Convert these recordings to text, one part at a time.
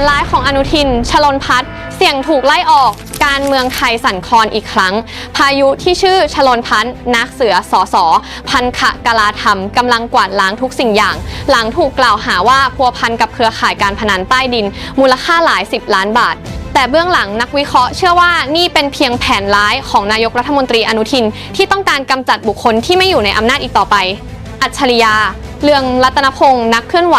นร้ายของอนุทิน ชลนพัฒน์เสี่ยงถูกไล่ออกการเมืองไทยสั่นคลอนอีกครั้ง พายุที่ชื่อชลนพัฒน์นักเสือสอสอพันขะกลาธรรมกำลังกวาดล้างทุกสิ่งอย่าง หลังถูกกล่าวหาว่าพัวพันกับเครือข่ายการพนันใต้ดิน มูลค่าหลาย 10 ล้านบาทแต่เบื้องหลังนักวิเคราะห์เชื่อว่านี่เป็นเพียงแผนร้ายของนายกรัฐมนตรีอนุทิน ที่ต้องการกำจัดบุคคลที่ไม่อยู่ในอำนาจอีกต่อไป อัจฉริยา เรืองรัตนพงศ์นักเคลื่อนไหว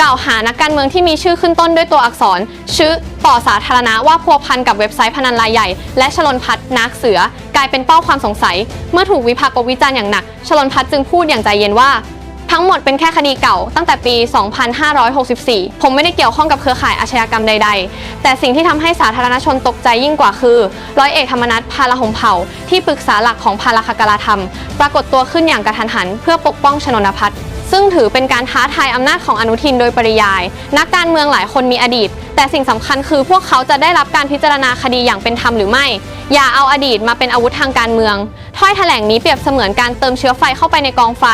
กล่าวหานักการเมืองที่มีชื่อขึ้นต้นด้วยตัวอักษร ชื่อต่อสาธารณะว่าพัวพันกับเว็บไซต์พนันรายใหญ่ และชลนพัฒน์นักเสือ กลายเป็นเป้าความสงสัย เมื่อถูกวิพากษ์วิจารณ์อย่างหนัก ชลนพัฒน์จึงพูดอย่างใจเย็นว่า ทั้งหมดเป็นแค่คดีเก่าตั้งแต่ปี 2564 ผมไม่ได้เกี่ยวข้องกับเครือข่ายอาชญากรรมใด ๆ แต่สิ่งที่ทำให้สาธารณชนตกใจยิ่งกว่าคือ ร้อยเอกธรรมนัฐพาลหมเผ่า ที่ปรึกษาหลักของพาลคกราธรรม ปรากฏตัวขึ้นอย่างกระทันหัน เพื่อปกป้องชนนพัฒน์ ซึ่งถือเป็นการท้าทายอำนาจของอนุทินโดยปริยาย นักการเมืองหลายคนมีอดีต แต่สิ่งสำคัญคือพวกเขาจะได้รับการพิจารณาคดีอย่างเป็นธรรมหรือไม่ อย่าเอาอดีตมาเป็นอาวุธทางการเมือง ถ้อยแถลงนี้เปรียบเสมือนการเติมเชื้อไฟเข้าไปในกองไฟ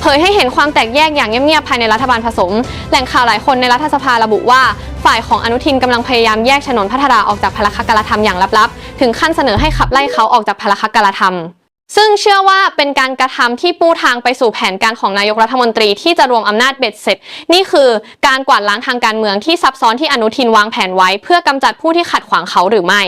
เผยให้เห็นความแตกแยกอย่างเงียบๆภายในรัฐบาลผสม แหล่งข่าวหลายคนในรัฐสภาระบุว่า ฝ่ายของอนุทินกำลังพยายามแยกฉนนพัทราออกจากพลคกรธรรมอย่างลับๆ ถึงขั้นเสนอให้ขับไล่เขาออกจากพลคกรธรรม ซึ่งเชื่อว่าเป็นการกระทำที่ปูทางไปสู่แผนการของนายกรัฐมนตรีที่จะรวมอำนาจเบ็ดเสร็จ นี่คือการกวาดล้างทางการเมืองที่ซับซ้อนที่อนุทินวางแผนไว้ เพื่อกำจัดผู้ที่ขัดขวางเขาหรือไม่